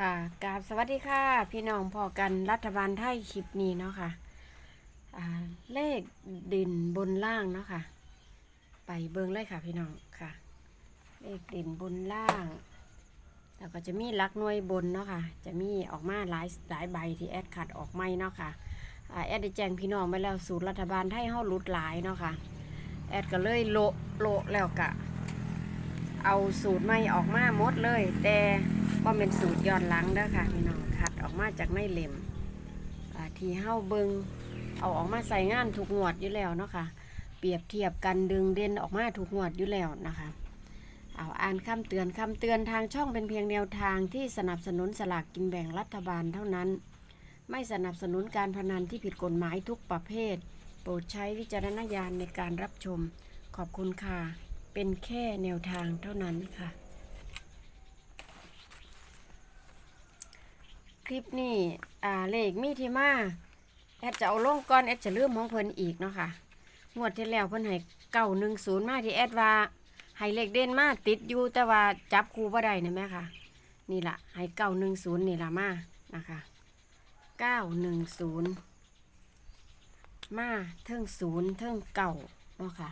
ค่ะกราบสวัสดีค่ะ พี่น้องพอกันรัฐบาลไทยคลิปนี้เนาะค่ะอ่าเลขด่นบนล่างเนาะค่ะ ไปเบิ่งเลยค่ะพี่น้องค่ะ เลขด่นบนล่าง แล้วก็จะมีลักหน่วยบนเนาะค่ะ จะมีออกมาหลายหลายใบที่แอดขัดออกไม่เนาะค่ะอ่าแอดได้แจ้งพี่น้องไปแล้วสูตรรัฐบาลไทยเฮาลุดหลายเนาะค่ะ แอดก็เลยโลโลแล้วกะ เอาสูตรใหม่ออกมาหมดเลย แต่ ว่เป็นสูตรย้อนหลังเด้อค่ะพี่น้องคัดออกมาจากในเล่มที่เฮาเบิงเอาออกมาใส่งานถูกงวดอยู่แล้วเนาะค่ะ เปรียบเทียบกันดึงเด่นออกมาถูกงวดอยู่แล้วนะคะ เอาอ่านคำเตือนคำเตือนทางช่องเป็นเพียงแนวทางที่สนับสนุนสลากกินแบ่งรัฐบาลเท่านั้น ไม่สนับสนุนการพนันที่ผิดกฎหมายทุกประเภท โปรดใช้วิจารณญาณในการรับชม ขอบคุณค่ะ เป็นแค่แนวทางเท่านั้นค่ะ ลิปนี้อ่าเลขมีที่มาแอดจะเอาลงก่อนแอดจะลืมของเพิ่นอีกเนาะค่ะงวดที่แล้วเพิ่นให้เก้าหนึ่งศูนย์มาที่แอดว่าให้เลขเด่นมาติดอยู่แต่ว่าจับคู่บ่ได้นะแม่ค่ะ นี่ละให้เก้าหนึ่งศูนย์นี่ละมานะคะเก้าหนึ่งศูนย์มาเทิงศูนย์เทิงเก่าเนาะค่ะ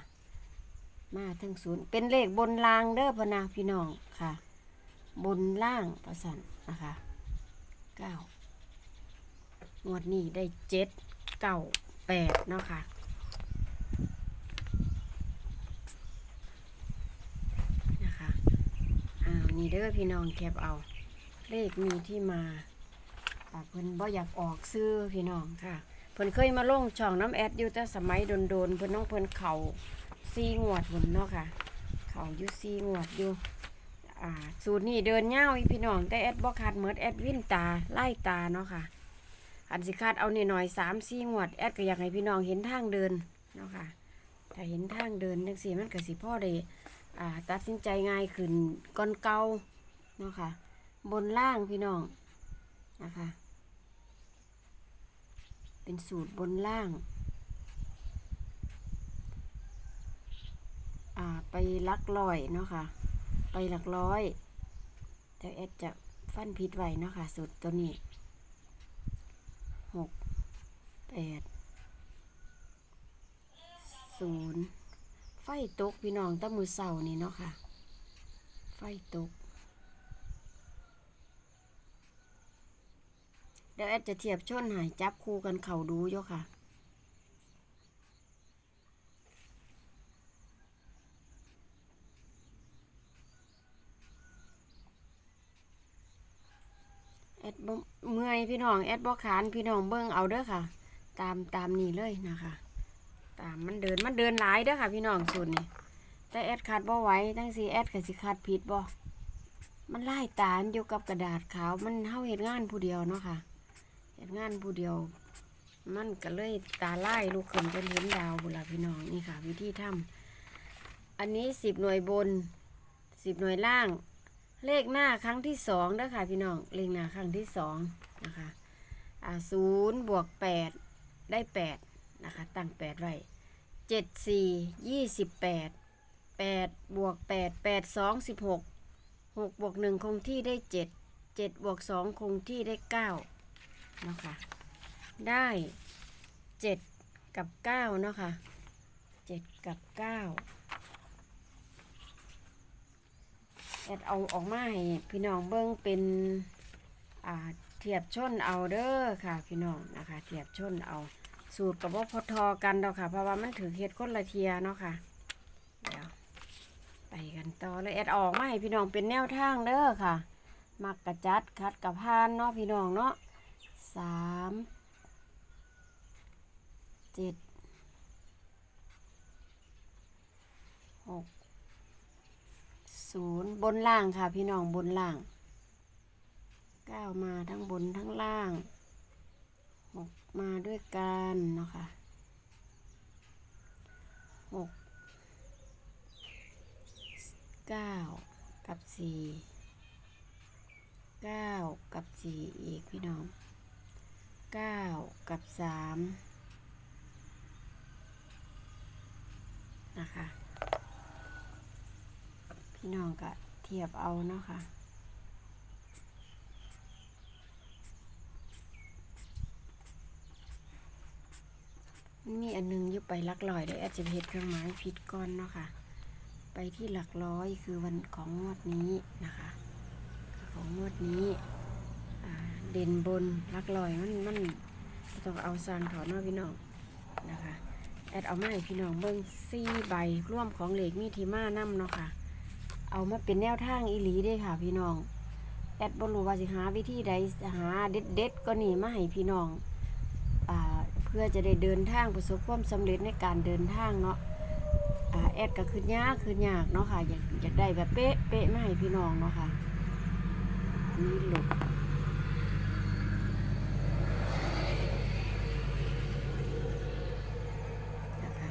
มาถึงศูนย์เป็นเลขบนรางเด้อพนาพี่น้องค่ะ บนล่างประสันนะคะ เก้างวดนี้ได้เจ็ดเก้าแปดเนาะค่ะนะคะอ้าวนี่เด้อพี่น้องแคบเอาเลขมีที่มาแต่เพิ่นบ่อยากออกซื้อพี่น้องค่ะเพิ่นเคยมาลงช่องน้ำแอดอยู่แต่สมัยโดนๆเพิ่นน้องเพิ่นเข่าซีงวดหุ่นเนาะค่ะ เขาอยู่ซีงวดอยู่ อ่า สูตรนี้เดินเง่าอีพี่น้องแต่แอดบ่ขาดเมือดแอดวินตาไล่ตาเนาะค่ะ อันสิคาดเอาหน่อยๆสามซีงวดแอดก็อยากให้พี่น้องเห็นทางเดินเนาะค่ะถ้าเห็นทางเดินจังซี่มันก็สิพ่อได้อ่าตัดสินใจง่ายขึ้นก่อนเก่าเนาะค่ะ บนล่างพี่น้องนะคะ เป็นสูตรบนล่างอ่าไปลักร้อยเนาะค่ะ ไปหลักร้อย แต่แอดจะฟันพิษไว้เนาะค่ะสุดตัวนี้หกแปดศูนย์ไฟตกพี่น้องตั้งมือเสานี่เนาะค่ะ ไฟตก เดี๋ยวแอดจะเทียบชนหายจับคู่กันเข่าดูโยค่ะ ดบ่เมื่อยพี่น้องแอดบ่ขานพี่น้องเบิ่งเอาเด้อค่ะ ตามตามนี่เลยนะคะ ตามมันเดินมันเดินหลายเด้อค่ะพี่น้องส่วนนี้แต่แอดขาดบ่ไหวทั้งสี่แอดก็สิขาดผิดบ่มันไล่ตามอยู่กับกระดาษขาวมันเฮาเฮ็ดงานผู้เดียวเนาะค่ะเฮ็ดงานผู้เดียว มันก็เลยตาไล่ลูกขึ้นจนเห็นดาวบุนล่พี่น้องนี่ค่ะ วิธีทำอันนี้สิบหน่วยบนสิบหน่วยล่าง เลขหน้าครั้งที่สองเด้อค่ะพี่น้อง เลขหน้าครั้งที่สองนะคะอ่าศูนย์บวกแปดได้แปดนะคะตั้งแปดไว้เจ็ดสี่ยี่สิบแปดแปดบวกแปดแปดสองสิบหกหกบวกหนึ่งคงที่ได้เจ็ดเจ็ดบวกสองคงที่ได้เก้านะคะได้เจ็ดกับเก้าเนาะค่ะเจ็ดกับเก้า แอดเอาออกมาให้พี่น้องเบิ้งเป็นอ่าเทียบชนเอาเด้อค่ะ พี่น้องนะคะ เทียบชนเอา สูตรกับว่าพอทอกันดอกค่ะ เพราะว่ามันถือเฮ็ดคนละเทียเนาะค่ะเดี๋ยวไปกันต่อเลยแอดออกมาให้พี่น้องเป็นแนวทางเด้อค่ะ มักกระจัดคัดกับพานเนาะพี่น้องเนาะสามเจ็ดหก ศูนย์บนล่างค่ะ พี่น้องบนล่างก้าวมาทั้งบนทั้งล่างหกมาด้วยกันเนาะค่ะหกเก้ากับสี่เก้ากับสี่อีกพี่น้องเก้ากับสามนะคะ พี่น้องก็เทียบเอาเนาะค่ะมีอันนึงยู่ไปลักลอยได้อาจจะเพ็ดเครื่องหมายผิดก้อนเนาะค่ะ ไปที่หลักร้อยคือวันของงวดนี้นะคะ ของงวดนี้เด่นบนลักลอยมันมันต้องเอาสางถอนเาพี่น้องนะคะแอดเอาไม้พี่น้องเบิ้งซี่ใบร่วมของเหล็กมีทีมานั่มเนาะค่ะ เอามาเป็นแนวทางอีหลีด้ค่ะ พี่น้อง แอดบรูว่าสิหาวิธีใดหาเด็ดเด็ดก็นี่มาให้พี่น้องอเพื่อจะได้เดินทางประสบความสำเร็จในการเดินทางเนาะอแอดก็คือยากคือยากเนาะค่ะอยากอยากได้แบบเป๊ะเป๊ะมาให้พี่น้องเนาะค่ะนี่หลุดนะคะ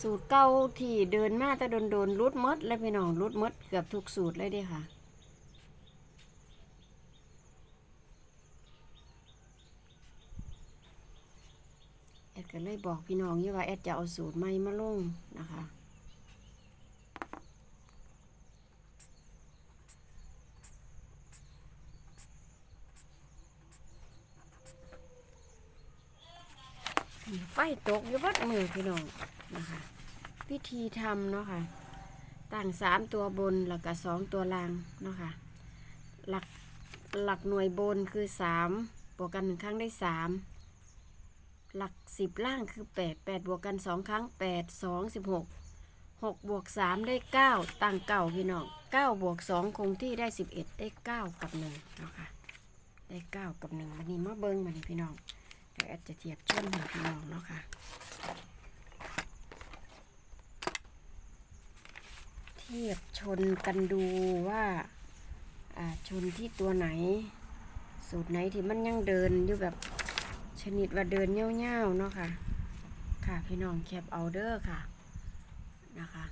สูตรเก่าที่เดินมาแต่โดนโดนรุดมด แล้วพี่น้องรุดมดเกือบทุกสูตรเลยเด้ค่ะ แอดก็เลยบอกพี่น้องอยู่ว่าแอดจะเอาสูตรใหม่มาลงนะคะไฟตกอยู่วัดมือพี่น้อง นะคะวิธีทำเนาะค่ะต่างสามตัวบนแล้วก็สองตัวล่างเนาะค่ะหลักหลักหน่วยบนคือสามบวกกันหนึ่งครั้งได้สามหลักสิบล่างคือแปดแปดบวกกันสองครั้งแปดสองสิบหกหกบวกสามได้เก้าตั้งเก้าพี่น้องเก้าบวกสองคงที่ได้สิบเอ็ดได้เก้ากับหนึ่งเนาะค่ะได้เก้ากับหนึ่งวันนี้มาเบิ้งมานี่พี่น้องเดี๋ยวแอดจะเทียบชนให้พี่น้องเนาะค่ะ เทียบชนกันดูว่าชนที่ตัวไหน สูตรไหนที่มันยังเดินอยู่แบบชนิดว่าเดินเง่าวๆเนาะค่ะ ค่ะพี่น้องแคปเอาเด้อค่ะนะคะ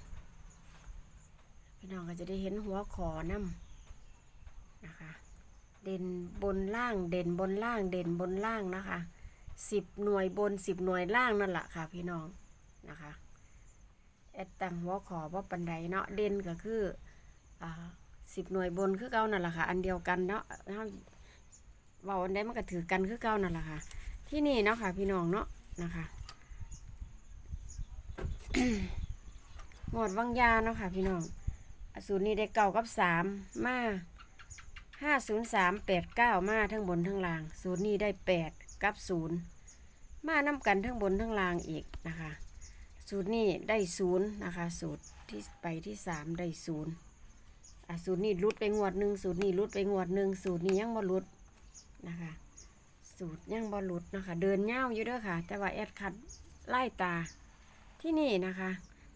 พี่น้องก็จะได้เห็นหัวขอน้ำนะคะ เด่นบนล่างเด่นบนล่างเด่นบนล่างนะคะสิบหน่วยบนสิบหน่วยล่างนั่นแหละค่ะพี่น้องนะคะ แอดตังหัวขอว่าปันไดเนาะเด่นก็คืออ่าสิบหน่วยบนคือเก่านั่นแหละค่ะ อันเดียวกันเนาะเฮาเว่าอันใดมันก็ถือกันคือเก่านั่นแหละค่ะ ที่นี่เนาะค่ะ พี่น้องเนาะนะคะหมวดวังยาเนาะค่ะ พี่น้องสูตรนี้ได้เก่ากับสามมาห้าศูนย์สามแปดเก้ามาทั้งบนทั้งล่างสูตรนี้ได้แปดกับศูนย์มานํกันทั้งบนทั้งล่างอีกนะคะ สูตรนี้ได้ศูนย์นะคะ สูตรที่ไปที่สามได้ศูนย์อะสูตรนี้รุดไปงวดหนึ่งสูตรนี้รุดไปงวดหนึ่งสูตรนี้ยังบ่รุดนะคะ สูตรยังบ่รุดนะคะ เดินเง่าวอยู่เด้อค่ะ แต่ว่าแอดคัดไล่ตาที่นี่นะคะ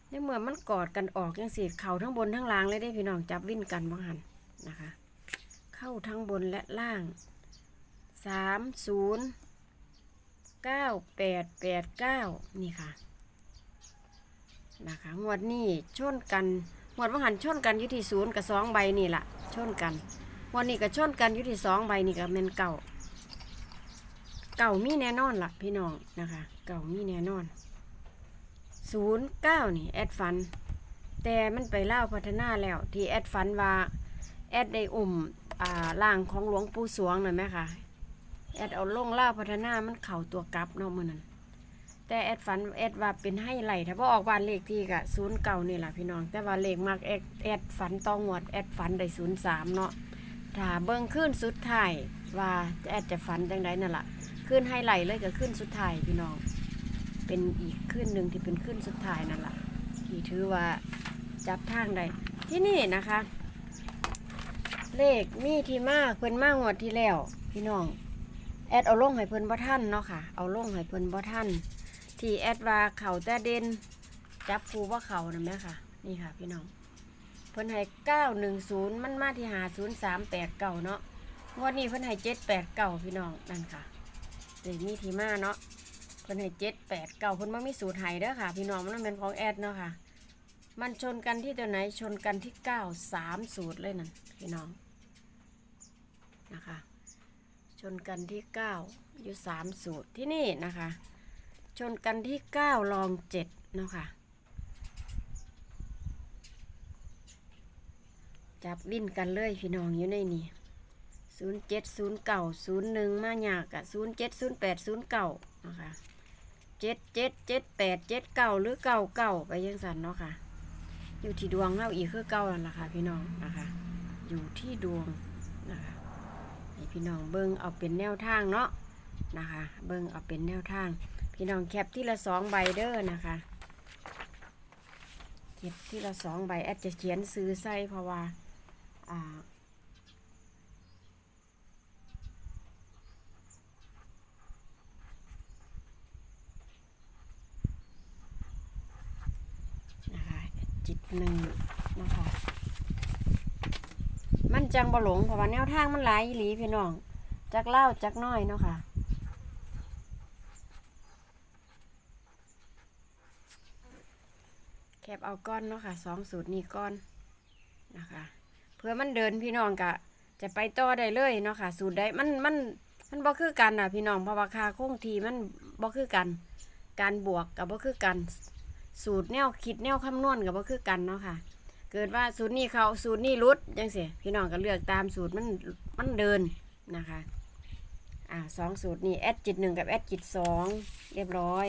ในเมื่อมันกอดกันออกยังสีเข่าทั้งบนทั้งล่างเลยได้พี่น้องจับวิ่นกันบ้างหันนะคะ เข้าทั้งบนและล่างสามศูนย์เก้าแปดแปดเก้านี่ค่ะ นะคะงวดนี้ชนกันงวดว่าหันชนกันอยู่ที่ศูนย์กับสองใบนี่แหละชนกันงวันนี้ก็ชนกันอยู่ที่สองใบนี่ก็เป็นเก่า เก่ามีแน่นอนล่ะพี่น้องนะคะ เก่ามีแน่นอนศูนย์เก้านี่แอดฟัน แต่มันไปเล่าพัฒนาแล้ว ที่แอดฟันว่าแอดได้อุ่มอ่าล่างของหลวงปู่สวงหน่อยไหมคะแอดเอาลงเล่าพัฒนามันเข่าตัวกลับเนาะมือนั้น แต่แอดฝันแอดว่าเป็นให้ไหลถ้าพอออกบ้านเลขที่กะศูนย์เก่านี่แหละพี่น้อง แต่ว่าเลขมากแอดแอดฝันต้องวดแอดฝันได้ศูนย์สามเนาะถ้าเบิ้งขึ้นสุดท้ายว่าแอดจะฝันจังไดนั่นแหละขึ้นให้ไหลเลยก็ขึ้นสุดท้ายพี่น้อง เป็นอีกขึ้นหนึ่งที่เป็นขึ้นสุดท้ายนั่นแหละที่ถือว่าจับทางได้ที่นี่นะคะ เลขมีที่มากเพิ่นมางวดที่แล้ว พี่น้องแอดเอาลงให้เพิ่นบ่ท่านเนาะค่ะ เอาลงให้เพิ่นบ่ท่าน ที่แอดว่าเข่าแต่เด่นจับคูว่าเข่านะแม่ค่ะ นี่ค่ะพี่น้องเพิ่นให้เก้าหนึ่งศูนย์มันมาที่หาศูนย์สามแปดเก่าเนาะงวันนี้เพิ่นให้เจ็ดแปดเก่าพี่น้องนั่นค่ะเดี๋ยวมีทีมาเนาะเพิ่นให้เจ็ดแปดเก่าเพิ่นมามีสูตรไห้เด้อค่ะ พี่น้องมันเป็นของแอดเนาะค่ะ มันชนกันที่ตัวไหนชนกันที่เก้าสามสูตรเลยนั่นพี่น้องนะคะ ชนกันที่เก้าอยู่สามสูตรที่นี่นะคะ ชนกันที่เก้าลองเจ็ดเนาะค่ะ จับวิ่นกันเลยพี่น้องอยู่ในนี่ศูนย์เจ็ดศูนย์เก่าศูนย์หนึ่งมาหยากอะศูนย์เจ็ดศูนย์แปดศูนย์เก่านะคะเจ็ดเจ็ดเจ็ดแปดเจ็ดเก่าหรือเก่าเก่าไปยังสันเนาะค่ะ อยู่ที่ดวงเราอีกคือเก่านั่นแหละค่ะพี่น้องนะคะ อยู่ที่ดวงนะคะให้พี่น้องเบิ้งเอาเป็นแนวทางเนาะนะคะ เบิ้งเอาเป็นแนวทาง พี่น้องแคปที่ละสองใบเด้อนะคะเก็บที่ละสองใบแอดจะเขียนซื้อใส่เพราะว่าอ่านะคะจิตหนึ่งนะคะมันจังบ่หลงเพราะว่าแนวทางมันหลายหลีพี่น้องจักเล่าจักน้อยเนาะค่ะค บเอาก้อนเนาะค่ะสองสูตรนี้ก้อนนะคะเพื่อมันเดินพี่น้องกะ จะไปต่อได้เลยเนาะค่ะ สูตรใดมันมันมันบ่คือกันอะพี่น้องเพราะว่าคาคงทีมันบ่คือกัน การบวกกับบ่คือกัน สูตรแนวคิดแนวคำนวณกับบ่คือกันเนาะค่ะ เกิดว่าสูตรนี้เขาสูตรนี้รุดจังเสิพี่น้องก็เลือกตามสูตรมันมันเดินนะคะอ่าสองสูตรนี้แอดจิตหนึ่งกับแอดจิตสองเรียบร้อย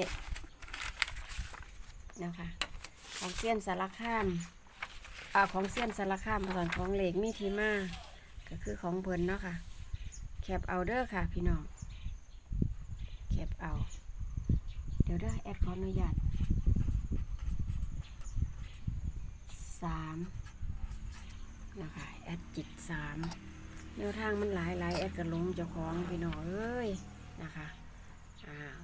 นะคะ ของเซียนสารคามอ่าของเซียนสารคามส่วนของเหล็กมีทีมาก็คือของเพิ่นเนาะค่ะ แคปเอาเด้อค่ะ พี่น้อง แคปเอา เดี๋ยวเด้อแอดขออนุญาตสามนะคะแอดจิตสามแนวทางมันหลายหลายแอดกระลงเจ้าของพี่น้องเอ้ยนะคะอ้าว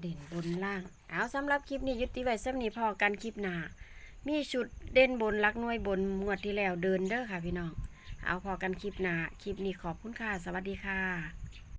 เด่นบนล่าง เอาสำหรับคลิปนี้ยุติไว้สำนี้พอกันคลิปหน้า มีชุดเด่นบนลักน้วยบนงวดที่แล้วเดินเด้อค่ะพี่น้อง เอาพอกันคลิปหน้า คลิปนี้ขอบคุณค่ะ สวัสดีค่ะ